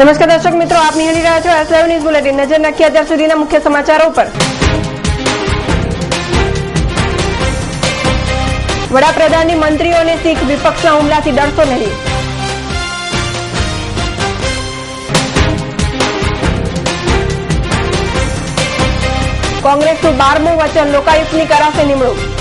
નમસ્કાર દર્શક મિત્રો, આપ નિહાળી રહ્યા છો એસ ન્યૂઝ બુલેટિન નજર નાખી અત્યાર સુધીના મુખ્ય સમાચારો પર વડાપ્રધાનની મંત્રીઓને શીખ વિપક્ષના હુમલાથી ડરશો નહીં. કોંગ્રેસનું બારમું વચન, લોકાયુક્તની કરાશે નિમણૂક.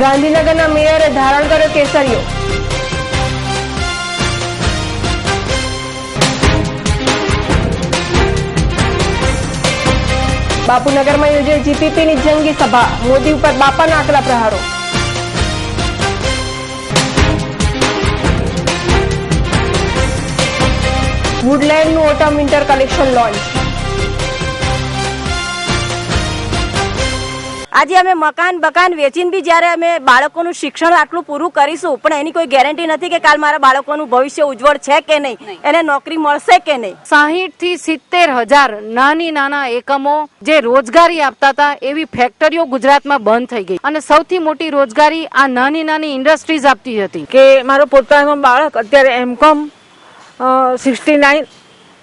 ગાંધીનગરના મેયરે ધારણ કર્યો કેસરીયો. બાપુનગરમાં યોજાઈ જીપીપીની જંગી સભા. મોદી ઉપર બાપાના આકરા પ્રહારો. વુડલેન્ડનું ઓટમ વિન્ટર કલેક્શન લોન્ચ. આજે અમે મકાન બકાન વેચીને બી જ્યારે અમે બાળકોનું શિક્ષણ આટલું પૂરું કરીશું પણ એની કોઈ ગેરંટી નથી કે કાલ મારા બાળકોનું ભવિષ્ય ઉજ્જવળ છે કે નહીં? એને નોકરી મળશે કે નહીં? સાહીઠથી સિત્તેર હજાર નાની નાના એકમો જે રોજગારી આપતા હતા એવી ફેક્ટરીઓ ગુજરાતમાં બંધ થઈ ગઈ. અને સૌથી મોટી રોજગારી આ નાની નાની ઇન્ડસ્ટ્રીઝ આપતી હતી. કે મારો પોતાનો બાળક અત્યારે એમ કોમ સિક્સટી નાઇન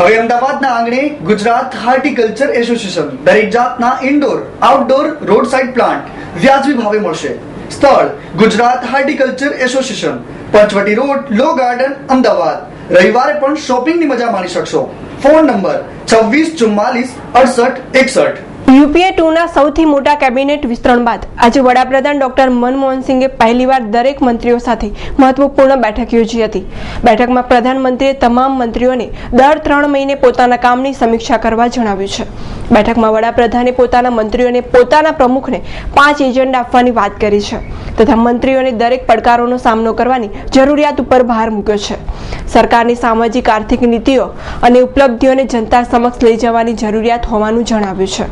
હવે અમદાવાદના આંગણે ગુજરાત હાર્ટિકલ્ચર એસોસિએશન દરેક જાતના indoor outdoor road side plant વ્યાજબી ભાવે મળશે. સ્થળ Gujarat horticulture association, Panchvati road Law Garden Ahmedabad. રવિવારે પણ શોપિંગની મજા માણી શકશો. ફોન નંબર છવ્વીસ ચુમ્માલીસ અડસઠ એકસઠ. યુપીએ ટુના સૌથી મોટા કેબિનેટ વિસ્તરણ બાદ આજે વડાપ્રધાન ડોક્ટર મનમોહન સિંઘે પહેલીવાર દરેક મંત્રીઓ સાથે મહત્વપૂર્ણ બેઠક યોજી હતી. બેઠકમાં પ્રધાનમંત્રીએ તમામ મંત્રીઓને દર ત્રણ મહિને પોતાના કામની સમીક્ષા કરવા જણાવ્યું છે. બેઠકમાં વડાપ્રધાને પોતાના મંત્રીઓને પોતાના પ્રમુખને પાંચ એજન્ડા આપવાની વાત કરી છે તથા મંત્રીઓને દરેક પડકારોનો સામનો કરવાની જરૂરિયાત ઉપર ભાર મૂક્યો છે. સરકારની સામાજિક, આર્થિક નીતિઓ અને ઉપલબ્ધિઓને જનતા સમક્ષ લઈ જવાની જરૂરિયાત હોવાનું જણાવ્યું છે.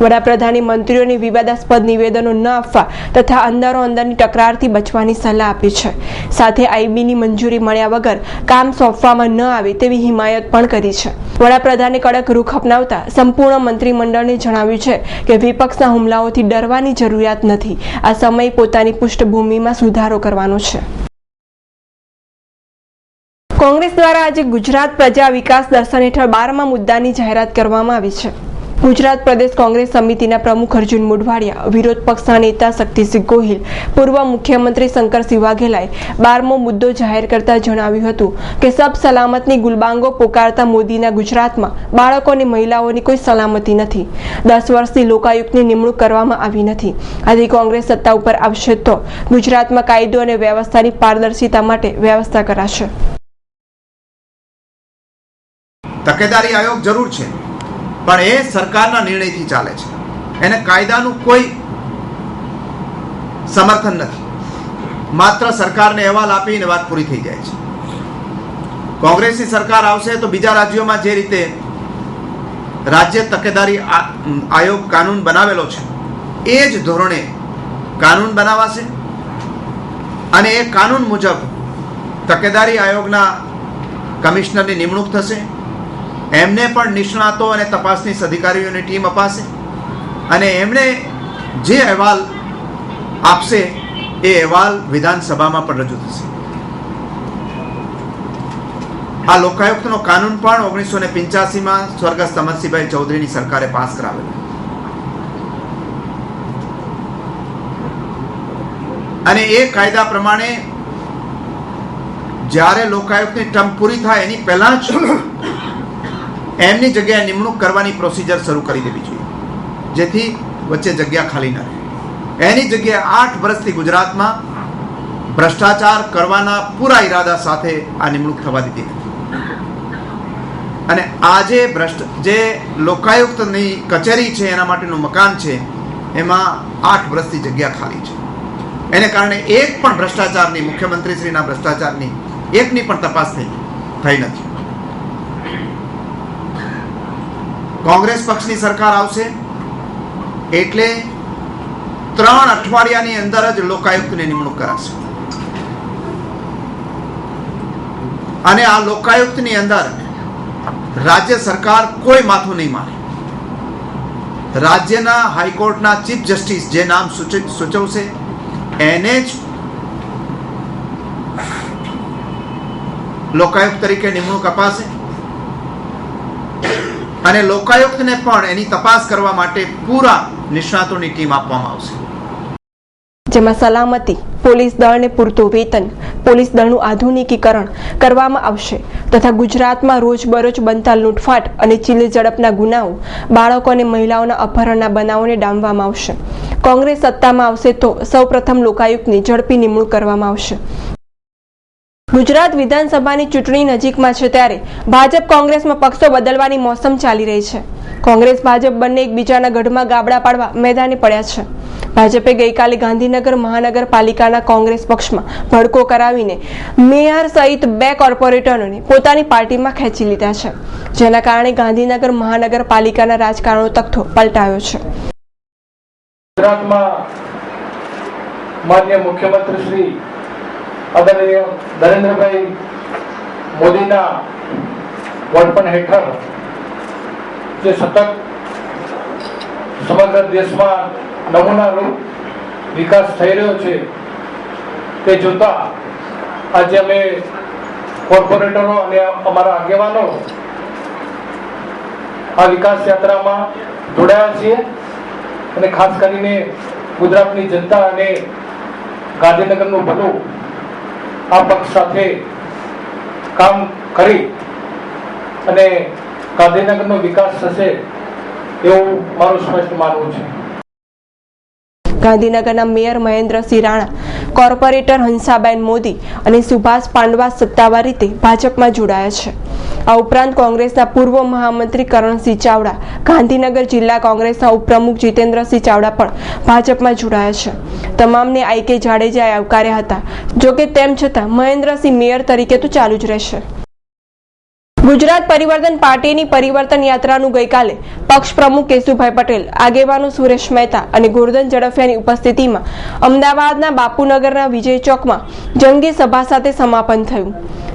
વડાપ્રધાને મંત્રીઓને વિવાદાસ્પદ નિવેદનો ન આપવા તથા અંદરો અંદરની તકરારથી બચવાની સલાહ આપી છે. સાથે આઈબીની મંજૂરી મળ્યા વગર કામ સોંપવામાં ન આવે તેવી હિમાયત પણ કરી છે. વડાપ્રધાને કડક રૂખ અપનાવતા સંપૂર્ણ મંત્રીમંડળને જણાવ્યું છે કે વિપક્ષના હુમલાઓથી ડરવાની જરૂરિયાત નથી. આ સમય પોતાની પૃષ્ઠભૂમિમાં સુધારો કરવાનો છે. કોંગ્રેસ દ્વારા આજે ગુજરાત પ્રજા વિકાસ દર્શન હેઠળ બારમા મુદ્દાની જાહેરાત કરવામાં આવી છે. ગુજરાત પ્રદેશ કોંગ્રેસ સમિતિના પ્રમુખ અર્જુન મુઢવાડિયા, વિરોધ પક્ષના નેતા શક્તિસિંહ ગોહિલ, પૂર્વ મુખ્યમંત્રી શંકરસિંહ વાઘેલાએ બારમો મુદ્દો જાહેર કરતા જણાવ્યું હતું કે, સબ સલામતની ગુલબાંગો પોકારતા મોદીના ગુજરાતમાં બાળકો અને મહિલાઓની કોઈ સલામતી નથી. દસ વર્ષથી લોકાયુક્તની નિમણૂક કરવામાં આવી નથી. આથી કોંગ્રેસ સત્તા ઉપર આવશે તો ગુજરાતમાં કાયદો અને વ્યવસ્થાની પારદર્શિતા માટે વ્યવસ્થા કરાશે. તકેદારી આયોગ જરૂર છે. પણ એ સરકારના નિર્ણયથી ચાલે છે. એને કાયદાનું કોઈ સમર્થન નથી. માત્ર સરકારને અહેવાલ આપીને વાત પૂરી થઈ જાય છે. કોંગ્રેસની સરકાર આવશે તો બીજા રાજ્યોમાં જે રીતે રાજ્ય તકેદારી આયોગ કાનૂન બનાવેલો છે, એ જ ધોરણે કાનૂન બનાવાશે અને એ કાનૂન મુજબ તકેદારી આયોગના કમિશનરની નિમણૂક થશે એમને પણ નિષ્ણાતો અને તપાસની અધિકારીઓની ટીમ અપાશે. અને એમણે જે અહેવાલ આપશે, એ અહેવાલ વિધાનસભામાં પણ રજૂ થશે. આ લોકાયુક્તનો કાનૂન પણ ઓગણીસો ને પિંચાસીમાં સ્વર્ગસ્થ અમરસિંહભાઈ ચૌધરીની સરકારે પાસ કરાવેલો. અને એ કાયદા પ્રમાણે જ્યારે લોકાયુક્તની ટર્મ પૂરી થાય, એની પહેલા જ એમની જગ્યાએ નિમણૂક કરવાની પ્રોસિજર શરૂ કરી દેવી જોઈએ. જેથી વચ્ચે જગ્યા ખાલી ન રહે. એની જગ્યાએ આઠ વર્ષથી ગુજરાતમાં ભ્રષ્ટાચાર કરવાના પૂરા ઈરાદા સાથે આ નિમણૂક થવા દીધી હતી અને આ જે ભ્રષ્ટ, જે લોકાયુક્તની કચેરી છે, એના માટેનું મકાન છે, એમાં આઠ વર્ષથી જગ્યા ખાલી છે. એને કારણે એક પણ ભ્રષ્ટાચારની, મુખ્યમંત્રીશ્રીના ભ્રષ્ટાચારની, એકની પણ તપાસ થઈ થઈ નથી. કોંગ્રેસ પક્ષની સરકાર આવશે એટલે ત્રણ અઠવાડિયાની અંદર જ લોકાયુક્તની નિમણૂક કરાશે. અને આ લોકાયુક્તની અંદર રાજ્ય સરકાર કોઈ માથું નહીં માને રાજ્યના હાઈકોર્ટના ચીફ જસ્ટિસ જે નામ સૂચવશે, એને જ લોકાયુક્ત તરીકે નિમણૂક અપાશે. અને લોકાયુક્તને પણ એની તપાસ કરવા માટે પૂરા નિષ્ણાતોની ટીમ આપવામાં આવશે. જેમાં સલામતી, પોલીસ દળને પૂરતું વેતન, પોલીસ દળનું આધુનિકીકરણ કરવામાં આવશે તથા ગુજરાતમાં રોજબરોજ બનતા લૂંટફાટ અને ચીલે ઝડપના ગુનાઓ બાળકો અને મહિલાઓના અપહરણના બનાવોને ડામવામાં આવશે. કોંગ્રેસ સત્તામાં આવશે તો સૌપ્રથમ લોકાયુક્તની ઝડપી નિમણૂક કરવામાં આવશે. ગુજરાત વિધાનસભાની ચૂંટણી નજીકમાં છે ત્યારે ભાજપ કોંગ્રેસમાં પક્ષો બદલવાની મોસમ ચાલી રહી છે. કોંગ્રેસ, ભાજપ બંને એકબીજાના ગઢમાં ગાબડા પાડવા મેદાને પડ્યા છે. ભાજપે ગઈકાલે ગાંધીનગર મહાનગરપાલિકાના કોંગ્રેસ પક્ષમાં ભડકો કરાવીને મેયર સહિત બે કોર્પોરેટરોને પોતાની પાર્ટીમાં ખેંચી લીધા છે. જેના કારણે ગાંધીનગર મહાનગરપાલિકાના રાજકારણનો તખતો પલટાયો છે. ગુજરાતમાં માન્ય મુખ્યમંત્રી શ્રી આદરણીય નરેન્દ્રભાઈ મોદીના વડપણ હેઠળ જે સતત સમગ્ર દેશમાં નમૂનારૂપ વિકાસ થઈ રહ્યો છે, તે જોતા આજે અમે કોર્પોરેટરો અને અમારા આગેવાનો આ વિકાસ યાત્રામાં જોડાયા છીએ અને ખાસ કરીને ગુજરાતની જનતા અને ગાંધીનગરનું ભલું આ પક્ષ સાથે કામ કરી અને ગાંધીનગરનો વિકાસ થશે એવું મારું સ્પષ્ટ માનવું છે. ગાંધીનગરના મેયર મહેન્દ્રસિંહ રાણા કોર્પોરેટર હંસાબેન મોદી અને સુભાષ પાંડવા સત્તાવાર રીતે ભાજપમાં જોડાયા છે. આ ઉપરાંત કોંગ્રેસના પૂર્વ મહામંત્રી કરણસિંહ ચાવડા, ગાંધીનગર જિલ્લા કોંગ્રેસના ઉપપ્રમુખ જીતેન્દ્રસિંહ ચાવડા પણ ભાજપમાં જોડાયા છે. તમામને આઈકે જાડેજાએ આવકાર્યા હતા. જોકે તેમ છતાં મહેન્દ્રસિંહ મેયર તરીકે તો ચાલુ જ રહેશે. ગુજરાત પરિવર્તન પાર્ટીની પરિવર્તન યાત્રાનું ગઈકાલે પક્ષ પ્રમુખ કેશુભાઈ પટેલ, આગેવાનો સુરેશ મહેતા અને ગોરધન ઝડફિયાની ઉપસ્થિતિમાં અમદાવાદના બાપુનગરના વિજય ચોકમાં જંગી સભા સાથે સમાપન થયું.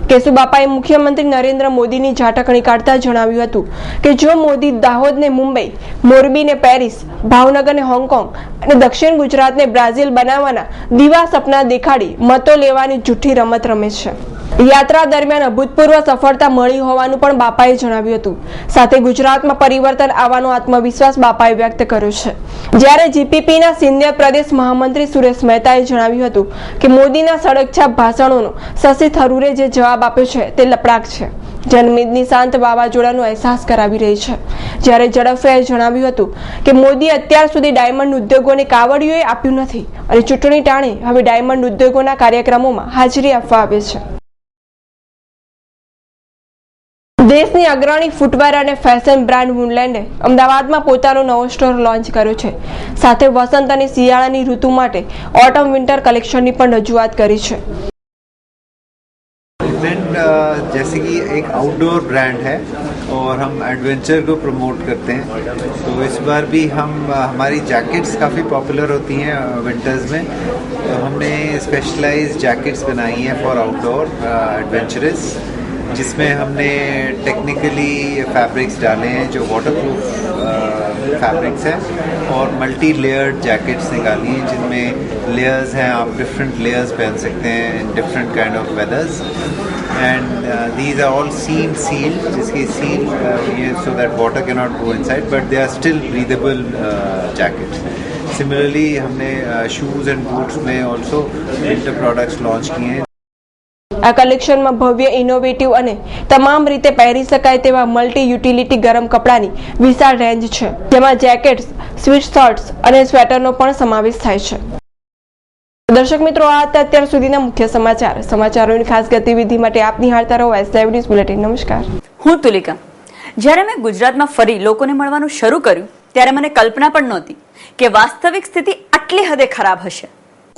કેશુબાપાએ મુખ્યમંત્રી નરેન્દ્ર મોદીની ઝાટકણી કાઢતા જણાવ્યું હતું કે જો મોદી દાહોદને મુંબઈ, મોરબીને પેરિસ ભાવનગરને હોંગકોંગ અને દક્ષિણ ગુજરાતને બ્રાઝિલ બનાવવાના દીવા સપના દેખાડી મતો લેવાની જૂઠી રમત રમે છે. યાત્રા દરમિયાન અભૂતપૂર્વ સફળતા મળી હોવાનું પણ બાપાએ જણાવ્યું હતું. સાથે ગુજરાતમાં પરિવર્તન આવવાનો આત્મવિશ્વાસ બાપાએ વ્યક્ત કર્યો છે. જ્યારે જીપીપીના સિનિયર પ્રદેશ મહામંત્રી સુરેશ મહેતાએ જણાવ્યું હતું કે મોદીના સડકછાપ ભાષણોનો શશી થરૂરે જે જવાબ આપ્યો છે તે લપડાક છે. જનમેદની શાંત વાવાઝોડાનો અહેસાસ કરાવી રહી છે. જ્યારે ઝડફિયાએ જણાવ્યું હતું કે મોદી અત્યાર સુધી ડાયમંડ ઉદ્યોગોને કાવડીઓએ આપ્યું નથી અને ચૂંટણી ટાણે હવે ડાયમંડ ઉદ્યોગોના કાર્યક્રમોમાં હાજરી આપવા આવે છે. દેશની અગ્રણી ફૂટવેર અને ફેશન બ્રાન્ડ વુડલેન્ડે અમદાવાદમાં પોતાનો નવો સ્ટોર લોન્ચ કર્યો છે સાથે વસંત અને શિયાળાની ઋતુ માટે ઓટમ વિન્ટર કલેક્શનની પણ રજૂઆત કરી છે ब्रांड जैसे कि एक आउटडोर ब्रांड है और हम एडवेंचर को प्रमोट करते हैं तो इस बार भी हम हमारी जैकेट्स काफ़ी पॉपुलर होती हैं विंटर्स में तो हमने स्पेशलाइज जैकेट्स बनाई हैं फॉर आउटडोर एडवेंचरस जिसमें हमने टेक्निकली फैब्रिक्स डाले हैं जो वाटरप्रूफ फैब्रिक्स हैं और मल्टी लेयर्ड जैकेट्स निकाली हैं जिनमें लेयर्स हैं आप डिफरेंट लेयर्स पहन सकते हैं in different kind of weathers and these are all seam seal जिसकी सील ये so that water can not go inside but they are still breathable jackets similarly हमने शूज़ एंड बूट्स में also winter products launch किए हैं આ કલેક્શનમાં ભવ્ય innovative અને તમામ રીતે પહેરી શકાય તેવા મલ્ટી યુટિલિટી ગરમ કપડાની વિશાળ રેન્જ છે. જેમાં જેકેટ્સ સ્વીટ શર્ટ્સ અને સ્વેટરનો પણ સમાવેશ થાય છે. દર્શક મિત્રો, આ હતા અત્યાર સુધીના મુખ્ય સમાચાર. સમાચારોની ખાસ ગતિવિધિ માટે આપ નિહાળતા રહો એસ ન્યૂઝ બુલેટિન નમસ્કાર. હું તુલિકા. જ્યારે મેં ગુજરાતમાં ફરી લોકોને મળવાનું શરૂ કર્યું, ત્યારે મને કલ્પના પણ નહોતી કે વાસ્તવિક સ્થિતિ આટલી હદે ખરાબ હશે.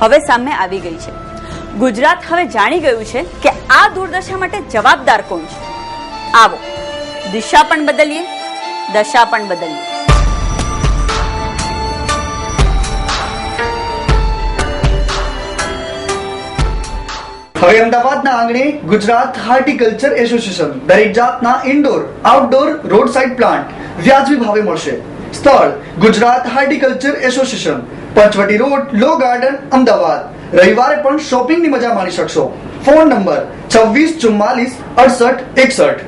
હવે સામે આવી ગઈ છે. ગુજરાત હવે જાણી ગયું છે કે આ દુર્દશા માટે જવાબદાર કોણ છે. આવો, દિશા પણ બદલીએ, દશા પણ બદલીએ. હવે અમદાવાદના આંગણે ગુજરાત હાર્ટિકલ્ચર એસોસિએશન દરેક જાતના indoor outdoor road side plant વ્યાજબી ભાવે મળશે. સ્થળ, Gujarat horticulture association, Panchvati road, Law Garden, Ahmedabad. રવિવારે પણ શોપિંગની મજા માણી શકશો. ફોન નંબર છવ્વીસ ચુમ્માલીસ અડસઠ એકસઠ.